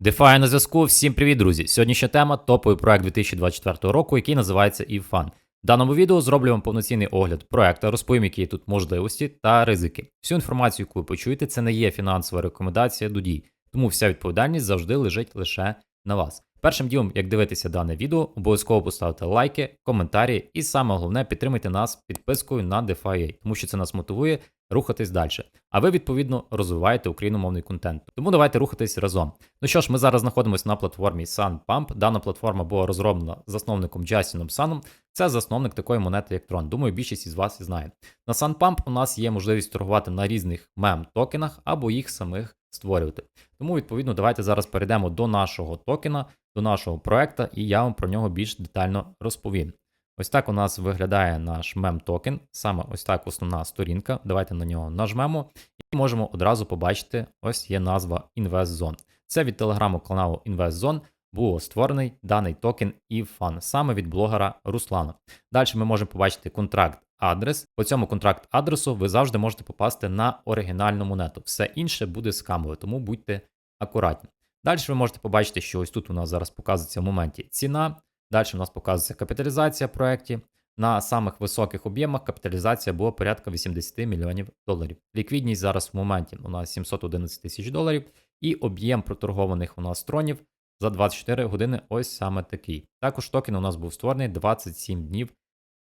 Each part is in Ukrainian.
DeFi на зв'язку. Всім привіт, друзі! Сьогоднішня тема топовий проект 2024 року, який називається EFUN. В даному відео зроблю вам повноцінний огляд проекту, розповім, які тут можливості та ризики. Всю інформацію, яку ви почуєте, це не є фінансова рекомендація до дій, тому вся відповідальність завжди лежить лише на вас. Першим ділом, як дивитися дане відео, обов'язково поставте лайки, коментарі і саме головне підтримайте нас підпискою на DeFi, тому що це нас мотивує рухатись далі. А ви, відповідно, розвиваєте україномовний контент. Тому давайте рухатись разом. Ну що ж, ми зараз знаходимося на платформі SunPump. Дана платформа була розроблена засновником Джастіном Саном. Це засновник такої монети, як Tron. Думаю, більшість із вас і знає. На SunPump у нас є можливість торгувати на різних мем-токенах або їх самих створювати. Тому, відповідно, давайте зараз перейдемо до нашого токена, до нашого проекту, і я вам про нього більш детально розповім. Ось так у нас виглядає наш мем-токен, саме ось так основна сторінка. Давайте на нього нажмемо і можемо одразу побачити, ось є назва InvestZone. Це від телеграму каналу InvestZone було створений даний токен EFUN, саме від блогера Руслана. Далі ми можемо побачити контракт адрес. По цьому контракт адресу ви завжди можете попасти на оригінальну монету. Все інше буде скамове, тому будьте акуратні. Далі ви можете побачити, що ось тут у нас зараз показується в моменті ціна. Далі у нас показується капіталізація проєктів. На самих високих об'ємах капіталізація була порядка 80 мільйонів доларів. Ліквідність зараз в моменті у нас 711 тисяч доларів, і об'єм проторгованих у нас тронів за 24 години ось саме такий. Також токен у нас був створений 27 днів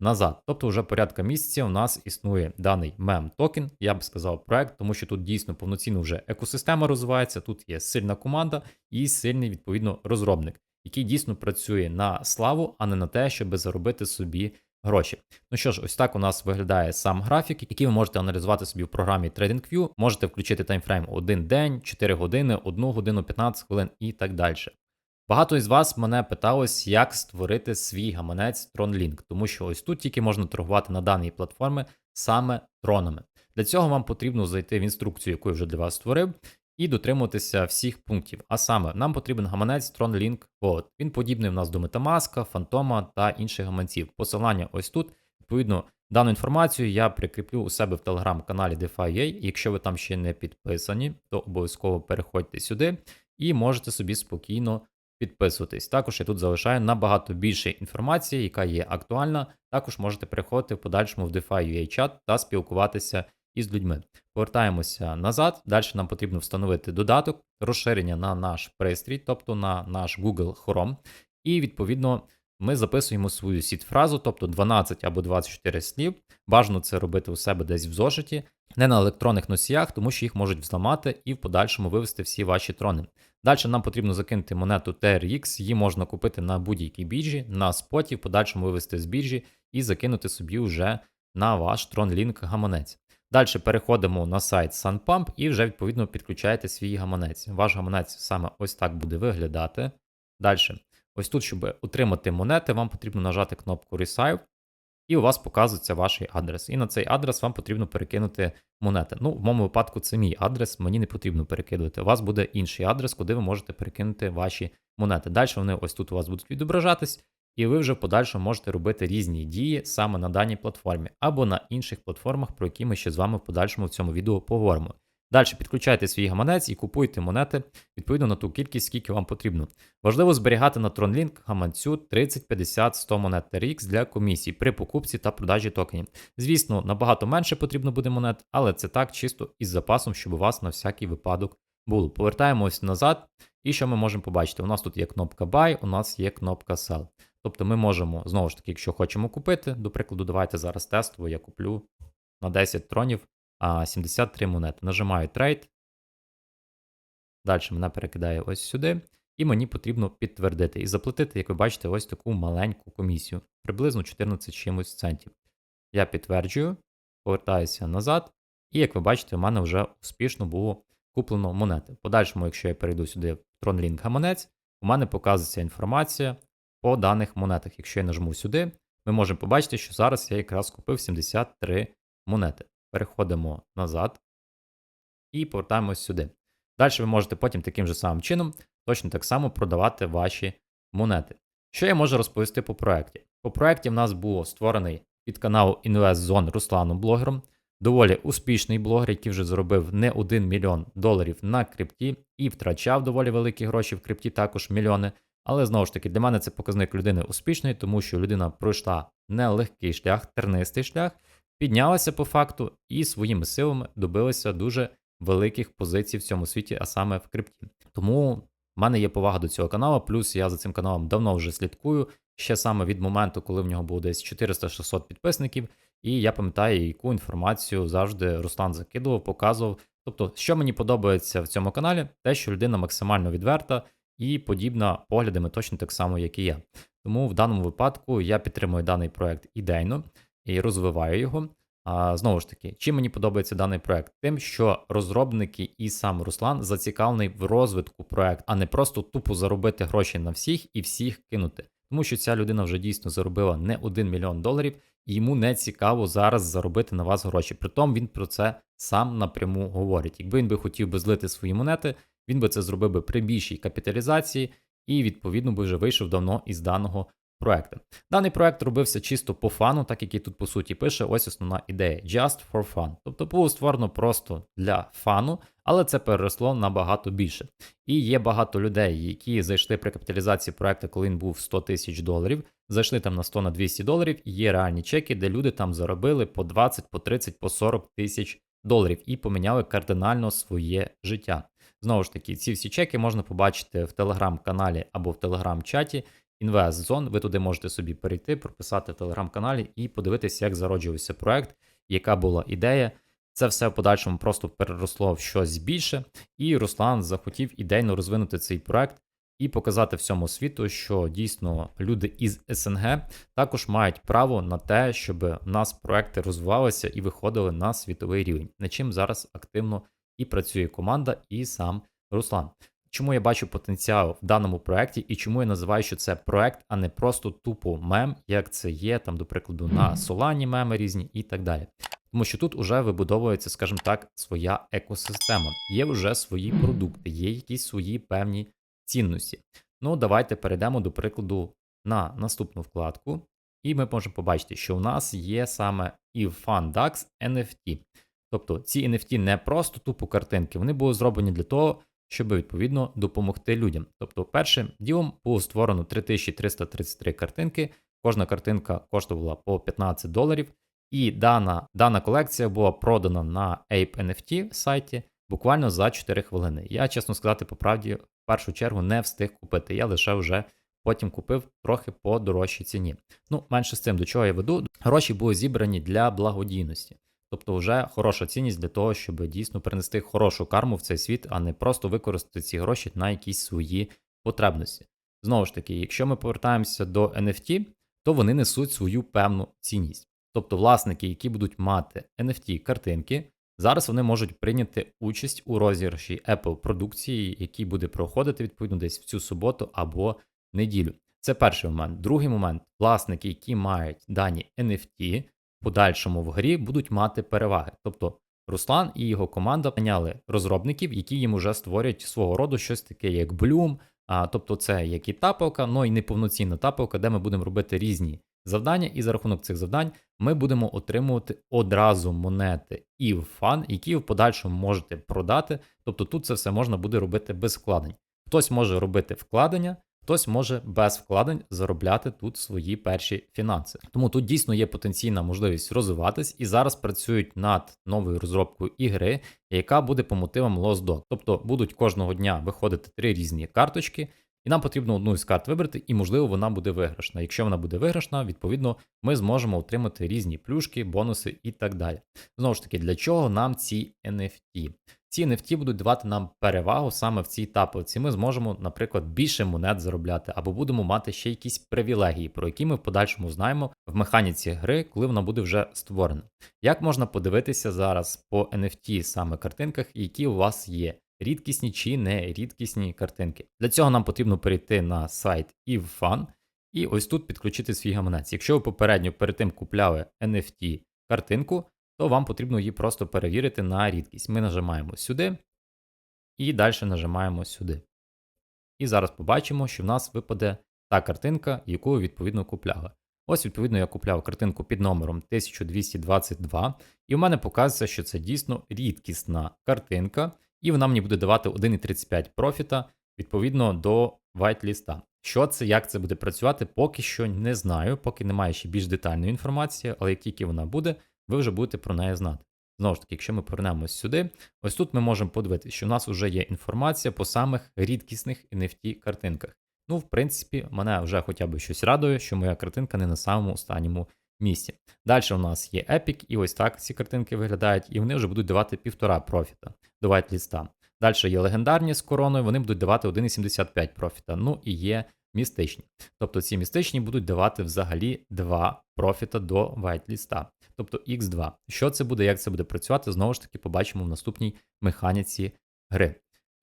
назад. Тобто, вже порядка місяця у нас існує даний мем токен, я би сказав, проект, тому що тут дійсно повноцінно вже екосистема розвивається, тут є сильна команда і сильний відповідно розробник який дійсно працює на славу, а не на те, щоб заробити собі гроші. Ну що ж, ось так у нас виглядає сам графік, який ви можете аналізувати собі в програмі TradingView. Можете включити таймфрейм 1 день, 4 години, 1 годину, 15 хвилин і так далі. Багато із вас мене питалось, як створити свій гаманець TronLink, тому що ось тут тільки можна торгувати на даній платформі саме тронами. Для цього вам потрібно зайти в інструкцію, яку я вже для вас створив, і дотримуватися всіх пунктів. А саме, нам потрібен гаманець TronLink Wallet. Він подібний в нас до Metamask, Фантома та інших гаманців. Посилання ось тут. Відповідно, дану інформацію я прикріплю у себе в телеграм-каналі DeFi.ua. Якщо ви там ще не підписані, то обов'язково переходьте сюди і можете собі спокійно підписуватись. Також я тут залишаю набагато більше інформації, яка є актуальна. Також можете переходити в подальшому в DeFi.ua чат та спілкуватися із людьми. Повертаємося назад. Далі нам потрібно встановити додаток, розширення на наш пристрій, тобто на наш Google Chrome. І відповідно ми записуємо свою сіт-фразу, тобто 12 або 24 слів. Бажано це робити у себе десь в зошиті, не на електронних носіях, тому що їх можуть взламати і в подальшому вивести всі ваші трони. Далі нам потрібно закинути монету TRX, її можна купити на будь-якій біржі, на споті, в подальшому вивести з біржі і закинути собі вже на ваш TronLink гаманець. Далі переходимо на сайт SunPump і вже відповідно підключаєте свій гаманець. Ваш гаманець саме ось так буде виглядати. Далі, ось тут, щоб отримати монети, вам потрібно нажати кнопку Receive, і у вас показується ваш адрес. І на цей адрес вам потрібно перекинути монети. Ну, в моєму випадку, це мій адрес, мені не потрібно перекидувати. У вас буде інший адрес, куди ви можете перекинути ваші монети. Далі вони ось тут у вас будуть відображатись і ви вже в подальшому можете робити різні дії саме на даній платформі або на інших платформах, про які ми ще з вами в подальшому в цьому відео поговоримо. Далі підключайте свій гаманець і купуйте монети відповідно на ту кількість, скільки вам потрібно. Важливо зберігати на TronLink гаманцю 30, 50, 100 монет TRX для комісій при покупці та продажі токенів. Звісно, набагато менше потрібно буде монет, але це так чисто із запасом, щоб у вас на всякий випадок було. Повертаємось назад, і що ми можемо побачити? У нас тут є кнопка Buy, у нас є кнопка Sell. Тобто ми можемо, знову ж таки, якщо хочемо купити, до прикладу, давайте зараз тестово, я куплю на 10 тронів 73 монети. Нажимаю трейд. Далі мене перекидає ось сюди. І мені потрібно підтвердити і заплатити, як ви бачите, ось таку маленьку комісію, приблизно 14 чимось центів. Я підтверджую, повертаюся назад, і як ви бачите, у мене вже успішно було куплено монети. Подальшому, якщо я перейду сюди в TronLink гаманець, у мене показується інформація по даних монетах. Якщо я нажму сюди, ми можемо побачити, що зараз я якраз купив 73 монети. Переходимо назад і повертаємось сюди. Далі ви можете потім таким же самим чином точно так само продавати ваші монети. Що я можу розповісти по проєкті? По проєкті в нас було створений під канал InvestZone Русланом блогером. доволі успішний блогер, який вже заробив не 1 мільйон доларів на крипті і втрачав доволі великі гроші в крипті, також мільйони. Але знову ж таки, для мене це показник людини успішної, тому що людина пройшла нелегкий шлях, тернистий шлях, піднялася по факту і своїми силами добилася дуже великих позицій в цьому світі, а саме в крипті. Тому в мене є повага до цього каналу, плюс я за цим каналом давно вже слідкую, ще саме від моменту, коли в нього було десь 400-600 підписників. І я пам'ятаю, яку інформацію завжди Руслан закидував, показував. Тобто, що мені подобається в цьому каналі, те, що людина максимально відверта і подібна поглядами точно так само, як і я. Тому в даному випадку я підтримую даний проект ідейно і розвиваю його. А знову ж таки, чим мені подобається даний проект? Тим, що розробники і сам Руслан зацікавлений в розвитку проекту, а не просто тупо заробити гроші на всіх і всіх кинути. Тому що ця людина вже дійсно заробила не 1 мільйон доларів, і йому не цікаво зараз заробити на вас гроші. Притом він про це сам напряму говорить. Якби він би хотів би злити свої монети, він би це зробив би при більшій капіталізації і, відповідно, би вже вийшов давно із даного проекту. Даний проект робився чисто по фану, так як і тут по суті пише, ось основна ідея: Just for fun. Тобто було створено просто для фану, але це переросло набагато більше. І є багато людей, які зайшли при капіталізації проекту, коли він був 100 тисяч доларів, зайшли там на 100 на 200 доларів, і є реальні чеки, де люди там заробили по 20, по 30, по 40 тисяч доларів і поміняли кардинально своє життя. Знову ж таки, ці всі чеки можна побачити в телеграм-каналі або в телеграм-чаті. InvestZone, ви туди можете собі перейти, прописати в телеграм-каналі і подивитися, як зароджувався проект, яка була ідея. Це все в подальшому просто переросло в щось більше, і Руслан захотів ідейно розвинути цей проект і показати всьому світу, що дійсно люди із СНГ також мають право на те, щоб в нас проекти розвивалися і виходили на світовий рівень, над чим зараз активно і працює команда, і сам Руслан. Чому я бачу потенціал в даному проекті і чому я називаю, що це проект, а не просто тупо мем, як це є, там, до прикладу, на Solana меми різні і так далі. Тому що тут вже вибудовується, скажімо так, своя екосистема, є вже свої продукти, є якісь свої певні цінності. Ну, давайте перейдемо до прикладу на наступну вкладку, і ми можемо побачити, що у нас є саме IFANDAX NFT. Тобто ці NFT не просто тупо картинки, вони були зроблені для того, щоб відповідно допомогти людям. Тобто, першим ділом було створено 3333 картинки, кожна картинка коштувала по 15 доларів, і дана дана колекція була продана на Ape NFT сайті буквально за 4 хвилини. Я, чесно сказати, по правді, в першу чергу не встиг купити. Я лише вже потім купив трохи по дорожчій ціні. Ну, менше з цим, до чого я веду, гроші були зібрані для благодійності. Тобто, вже хороша цінність для того, щоб дійсно принести хорошу карму в цей світ, а не просто використати ці гроші на якісь свої потребності. Знову ж таки, якщо ми повертаємося до NFT, то вони несуть свою певну цінність. Тобто, власники, які будуть мати NFT картинки, зараз вони можуть прийняти участь у розіграші Apple продукції, який буде проходити відповідно десь в цю суботу або неділю. Це перший момент. Другий момент власники, які мають дані NFT, подальшому в грі будуть мати переваги. Тобто Руслан і його команда наняли розробників, які їм уже створюють свого роду щось таке, як Bloom, а, тобто це як і тапелка, але і неповноцінна тапелка, де ми будемо робити різні завдання, і за рахунок цих завдань ми будемо отримувати одразу монети і в фан, які в подальшому можете продати. Тобто тут це все можна буде робити без вкладень. Хтось може робити вкладення, хтось може без вкладень заробляти тут свої перші фінанси. Тому тут дійсно є потенційна можливість розвиватись і зараз працюють над новою розробкою ігри, яка буде по мотивам Lost Dog. Тобто будуть кожного дня виходити три різні карточки. І нам потрібно одну із карт вибрати, і, можливо, вона буде виграшна. Якщо вона буде виграшна, відповідно, ми зможемо отримати різні плюшки, бонуси і так далі. Знову ж таки, для чого нам ці NFT? Ці NFT будуть давати нам перевагу саме в цій таблиці. Ми зможемо, наприклад, більше монет заробляти, або будемо мати ще якісь привілегії, про які ми в подальшому знаємо в механіці гри, коли вона буде вже створена. Як можна подивитися зараз по NFT саме картинках, які у вас є? Рідкісні чи не рідкісні картинки. Для цього нам потрібно перейти на сайт EveFun і ось тут підключити свій гаманець. Якщо ви попередньо перед тим купляли NFT картинку, то вам потрібно її просто перевірити на рідкість. Ми нажимаємо сюди і далі нажимаємо сюди. І зараз побачимо, що в нас випаде та картинка, яку ви відповідно купляли. Ось, відповідно, я купляв картинку під номером 1222, і в мене показується, що це дійсно рідкісна картинка, і вона мені буде давати 1,35 профіта відповідно до вайт-ліста. Що це, як це буде працювати, поки що не знаю, поки немає ще більш детальної інформації, але як тільки вона буде, ви вже будете про неї знати. Знову ж таки, якщо ми повернемось сюди, ось тут ми можемо подивитися, що у нас вже є інформація по самих рідкісних NFT картинках. Ну, в принципі, мене вже хоча б щось радує, що моя картинка не на самому останньому місці. Далі у нас є Epic, і ось так ці картинки виглядають, і вони вже будуть давати півтора профіта до вайт-ліста. Далі є легендарні з короною, вони будуть давати 1,75 профіта. Ну і є містичні. Тобто ці містичні будуть давати взагалі 2 профіта до вайт-ліста, тобто X2. Що це буде, як це буде працювати, знову ж таки побачимо в наступній механіці гри.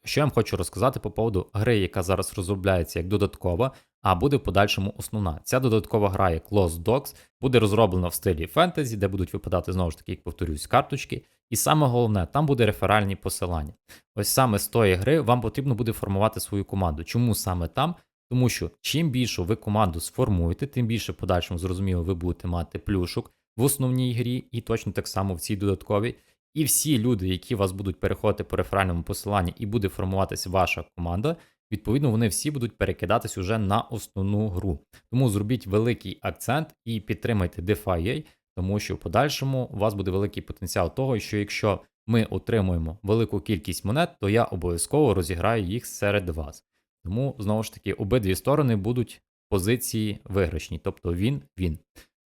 Що я вам хочу розказати по поводу гри, яка зараз розробляється як додаткова, а буде в подальшому основна. Ця додаткова гра, як Lost Dogs, буде розроблена в стилі фентезі, де будуть випадати знову ж таки, як повторюсь, карточки. І саме головне, там буде реферальні посилання. Ось саме з тої гри вам потрібно буде формувати свою команду. Чому саме там? Тому що чим більше ви команду сформуєте, тим більше в подальшому, зрозуміло, ви будете мати плюшок в основній грі, і точно так само в цій додатковій. І всі люди, які вас будуть переходити по реферальному посиланні, і буде формуватися ваша команда, відповідно, вони всі будуть перекидатись уже на основну гру. Тому зробіть великий акцент і підтримайте DeFi, тому що в подальшому у вас буде великий потенціал того, що якщо ми отримуємо велику кількість монет, то я обов'язково розіграю їх серед вас. Тому, знову ж таки, обидві сторони будуть позиції виграшні, тобто він-він.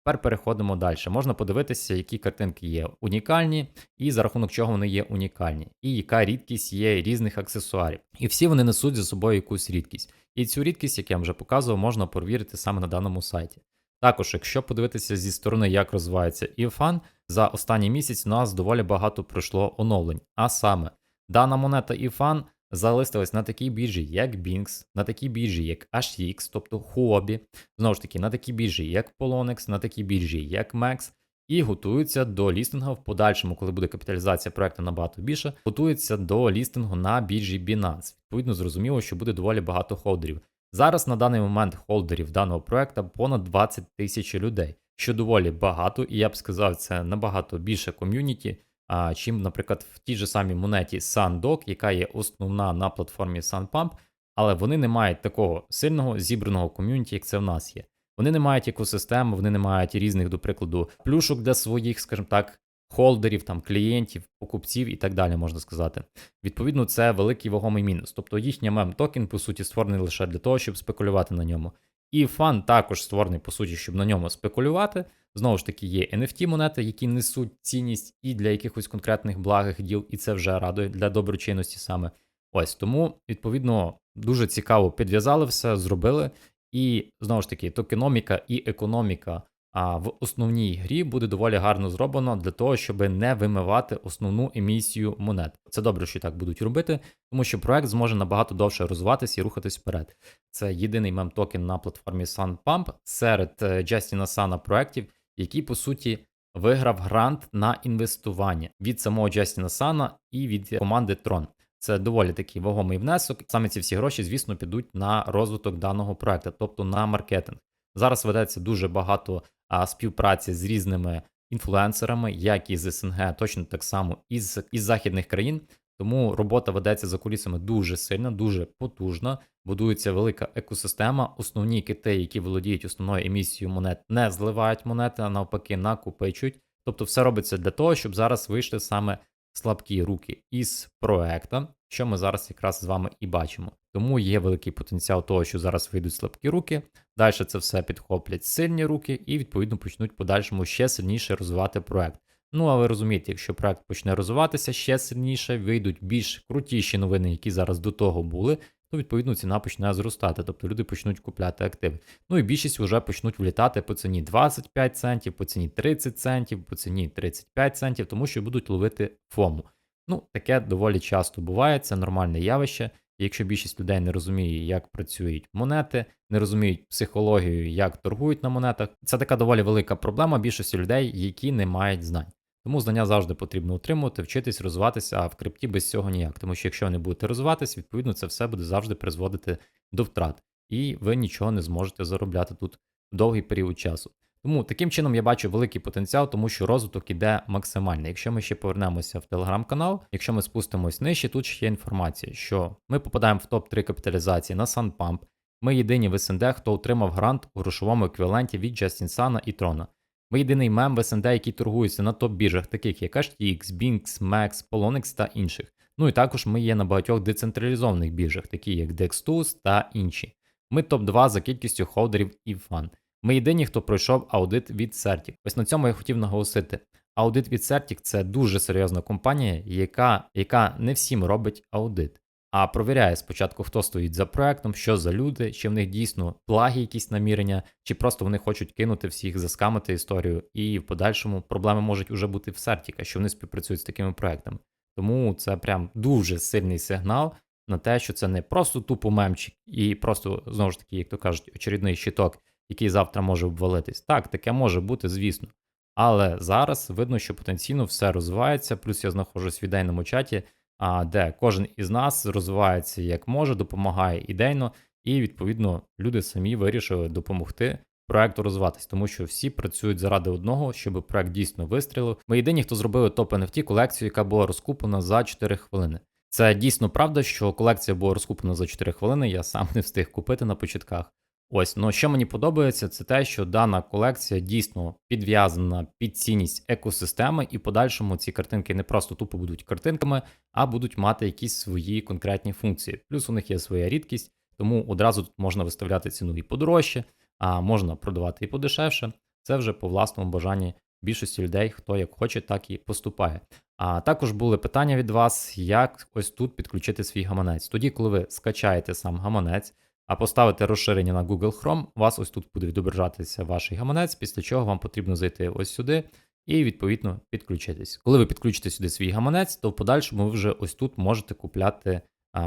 Тепер переходимо далі. Можна подивитися, які картинки є унікальні, і за рахунок чого вони є унікальні, і яка рідкість є різних аксесуарів. І всі вони несуть за собою якусь рідкість. І цю рідкість, як я вам вже показував, можна перевірити саме на даному сайті. Також, якщо подивитися зі сторони, як розвивається EFAN, за останній місяць у нас доволі багато пройшло оновлень. А саме, дана монета EFAN залистилась на такій біржі, як Binx, на такій біржі, як HX, тобто Huobi, знову ж таки, на такій біржі, як Poloniex, на такій біржі, як MEX, і готуються до лістингу в подальшому, коли буде капіталізація проекту набагато більше, готуються до лістингу на біржі Binance. Відповідно, зрозуміло, що буде доволі багато холдерів. Зараз на даний момент холдерів даного проекту понад 20 тисяч людей, що доволі багато, і я б сказав, це набагато більше ком'юніті, а, чим, наприклад, в тій же самій монеті SunDog, яка є основна на платформі SunPump, але вони не мають такого сильного зібраного ком'юніті, як це в нас є. Вони не мають екосистеми, вони не мають різних, до прикладу, плюшок для своїх, скажімо так, холдерів, там, клієнтів, покупців і так далі, можна сказати. Відповідно, це великий вагомий мінус. Тобто їхній мем токен, по суті, створений лише для того, щоб спекулювати на ньому. І фан також створений, по суті, щоб на ньому спекулювати. Знову ж таки, є NFT монети, які несуть цінність і для якихось конкретних благих діл, і це вже радує для доброчинності саме. Ось тому, відповідно, дуже цікаво підв'язали все, зробили. І знову ж таки, токеноміка і економіка в основній грі буде доволі гарно зроблено для того, щоб не вимивати основну емісію монет. Це добре, що так будуть робити, тому що проект зможе набагато довше розвиватися і рухатись вперед. Це єдиний мем-токен на платформі SunPump серед Джастіна Сана проектів, який по суті виграв грант на інвестування від самого Джастіна Сана і від команди Tron. Це доволі такий вагомий внесок. Саме ці всі гроші, звісно, підуть на розвиток даного проекту, тобто на маркетинг. Зараз ведеться дуже багато а, співпраці з різними інфлюенсерами, як із СНГ, точно так само із, із західних країн. Тому робота ведеться за кулісами дуже сильно, дуже потужно. Будується велика екосистема. Основні кити, які володіють основною емісією монет, не зливають монети, а навпаки, накопичують. Тобто, все робиться для того, щоб зараз вийшли саме слабкі руки із проекта, що ми зараз якраз з вами і бачимо. Тому є великий потенціал того, що зараз вийдуть слабкі руки. Далі це все підхоплять сильні руки і, відповідно, почнуть подальшому ще сильніше розвивати проект. Ну, а ви розумієте, якщо проект почне розвиватися ще сильніше, вийдуть більш крутіші новини, які зараз до того були, то відповідно ціна почне зростати, тобто люди почнуть купляти активи. Ну і більшість вже почнуть влітати по ціні 25 центів, по ціні 30 центів, по ціні 35 центів, тому що будуть ловити фому. Ну, таке доволі часто буває, це нормальне явище. Якщо більшість людей не розуміє, як працюють монети, не розуміють психологію, як торгують на монетах, це така доволі велика проблема більшості людей, які не мають знань. Тому знання завжди потрібно утримувати, вчитись, розвиватися, а в крипті без цього ніяк. Тому що якщо ви не будете розвиватись, відповідно це все буде завжди призводити до втрат, і ви нічого не зможете заробляти тут довгий період часу. Тому таким чином я бачу великий потенціал, тому що розвиток іде максимальний. Якщо ми ще повернемося в телеграм-канал, якщо ми спустимось нижче, тут ще є інформація, що ми попадаємо в топ-3 капіталізації на SunPump. Ми єдині в СНД, хто отримав грант у грошовому еквіваленті від Justin Sun і Trona. Ми єдиний мем в СНД, який торгується на топ-біржах, таких як HTX, Binx, Max, Polonix та інших. Ну і також ми є на багатьох децентралізованих біржах, такі як DexTools та інші. Ми топ-2 за кількістю холдерів і фан. Ми єдині, хто пройшов аудит від Certic. Ось на цьому я хотів наголосити. Аудит від Certic – це дуже серйозна компанія, яка, яка не всім робить аудит, а провіряє спочатку, хто стоїть за проектом, що за люди, чи в них дійсно плаги якісь намірення, чи просто вони хочуть кинути всіх, заскамити історію, і в подальшому проблеми можуть уже бути в Certic, що вони співпрацюють з такими проектами. Тому це прям дуже сильний сигнал на те, що це не просто тупо мемчик і просто, знову ж таки, як то кажуть, очередний щиток, який завтра може обвалитись. Так, таке може бути, звісно. Але зараз видно, що потенційно все розвивається. Плюс я знаходжусь в ідейному чаті, де кожен із нас розвивається як може, допомагає ідейно, і відповідно люди самі вирішили допомогти проекту розвиватись, тому що всі працюють заради одного, щоб проект дійсно вистрілив. Ми єдині, хто зробили топ NFT колекцію, яка була розкуплена за 4 хвилини. Це дійсно правда, що колекція була розкуплена за 4 хвилини. Я сам не встиг купити на початках. Ось, ну що мені подобається, це те, що дана колекція дійсно підв'язана під цінність екосистеми, і подальшому ці картинки не просто тупо будуть картинками, а будуть мати якісь свої конкретні функції. Плюс у них є своя рідкість, тому одразу тут можна виставляти ціну і подорожче, а можна продавати і подешевше. Це вже по власному бажанні більшості людей, хто як хоче, так і поступає. А також були питання від вас, як ось тут підключити свій гаманець. Тоді, коли ви скачаєте сам гаманець, а поставите розширення на Google Chrome, у вас ось тут буде відображатися ваш гаманець, після чого вам потрібно зайти ось сюди і відповідно підключитись. Коли ви підключите сюди свій гаманець, то в подальшому ви вже ось тут можете купляти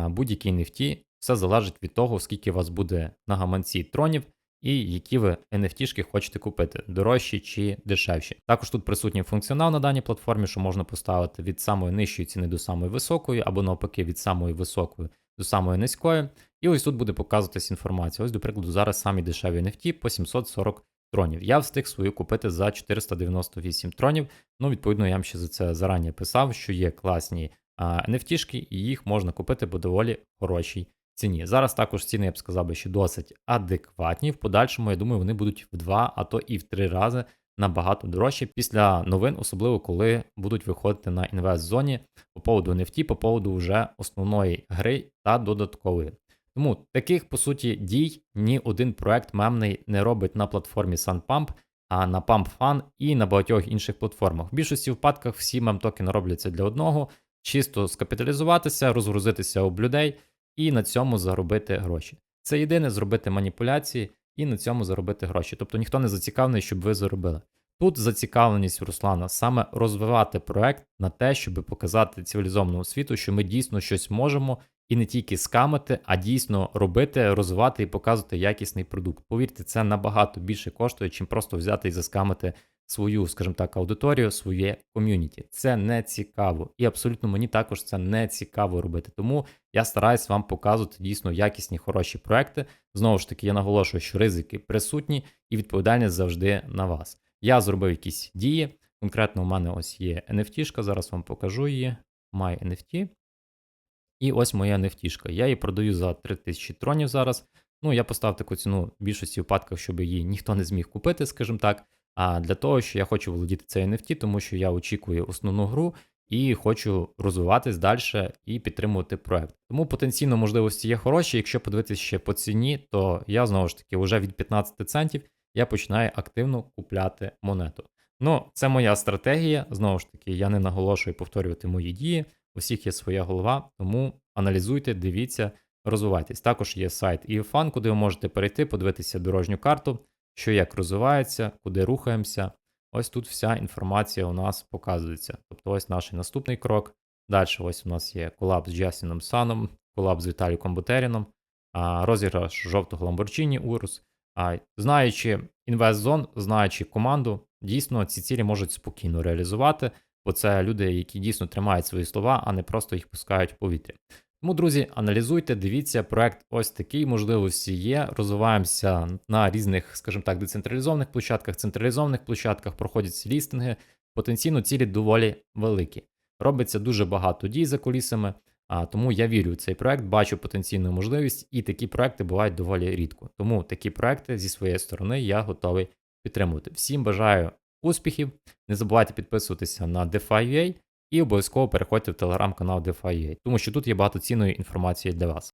будь-які NFT. Все залежить від того, скільки у вас буде на гаманці тронів і які ви NFT хочете купити, дорожчі чи дешевші. Також тут присутній функціонал на даній платформі, що можна поставити від самої нижчої ціни до самої високої, або навпаки, від самої високої до самої низької. І ось тут буде показуватись інформація. Ось, до прикладу, зараз самі дешеві NFT по 740 тронів. Я встиг свою купити за 498 тронів. Ну, відповідно, я вам ще за це зарані писав, що є класні NFT, і їх можна купити по доволі хорошій ціні. Зараз також ціни, я б сказав, що досить адекватні. В подальшому, я думаю, вони будуть в два, а то і в три рази набагато дорожчі після новин, особливо коли будуть виходити на інвест-зоні по поводу NFT, по поводу вже основної гри та додаткової. Тому таких, по суті, дій ні один проект мемний не робить на платформі SunPump, а на PumpFun і на багатьох інших платформах. В більшості випадках всі мем-токени робляться для одного, чисто скапіталізуватися, розгрузитися об людей і на цьому заробити гроші. Це єдине зробити маніпуляції і на цьому заробити гроші. Тобто ніхто не зацікавлений, щоб ви заробили. Тут зацікавленість Руслана саме розвивати проект на те, щоб показати цивілізованому світу, що ми дійсно щось можемо і не тільки скамити, а дійсно робити, розвивати і показувати якісний продукт. Повірте, це набагато більше коштує, чим просто взяти і заскамити свою, скажімо так, аудиторію, своє ком'юніті. Це не цікаво. І абсолютно мені також це не цікаво робити. Тому я стараюсь вам показувати дійсно якісні, хороші проекти. Знову ж таки, я наголошую, що ризики присутні і відповідальність завжди на вас. Я зробив якісь дії. Конкретно у мене ось є NFT, зараз вам покажу її. My NFT. І ось моя NFT. Я її продаю за 3000 тронів зараз. Ну, я поставив таку ціну в більшості випадків, щоб її ніхто не зміг купити, скажімо так. А для того, що я хочу володіти цей NFT, тому що я очікую основну гру і хочу розвиватись далі і підтримувати проект. Тому потенційно можливості є хороші. Якщо подивитися ще по ціні, то я знову ж таки вже від 15 центів я починаю активно купляти монету. Ну, це моя стратегія. Знову ж таки, я не наголошую повторювати мої дії. У всіх є своя голова, тому аналізуйте, дивіться, розвивайтесь. Також є сайт EFAN, куди ви можете перейти, подивитися дорожню карту що як розвивається, куди рухаємося. Ось тут вся інформація у нас показується. Тобто ось наш наступний крок. Далі ось у нас є колаб з Джасіном Саном, колаб з Віталіком Бутеріном, розіграш жовтого Lamborghini Урус. Знаючи інвестзон, знаючи команду, дійсно ці цілі можуть спокійно реалізувати, бо це люди, які дійсно тримають свої слова, а не просто їх пускають в повітря. Тому, друзі, аналізуйте, дивіться, проект ось такий, можливості є. Розвиваємося на різних, скажімо так, децентралізованих площадках, централізованих площадках, проходять лістинги. Потенційно цілі доволі великі. Робиться дуже багато дій за кулісами, а тому я вірю в цей проект, бачу потенційну можливість, і такі проекти бувають доволі рідко. Тому такі проекти зі своєї сторони я готовий підтримувати. Всім бажаю успіхів. Не забувайте підписуватися на DeFi.ua і обов'язково переходьте в телеграм-канал DeFi.ua, тому що тут є багато цінної інформації для вас.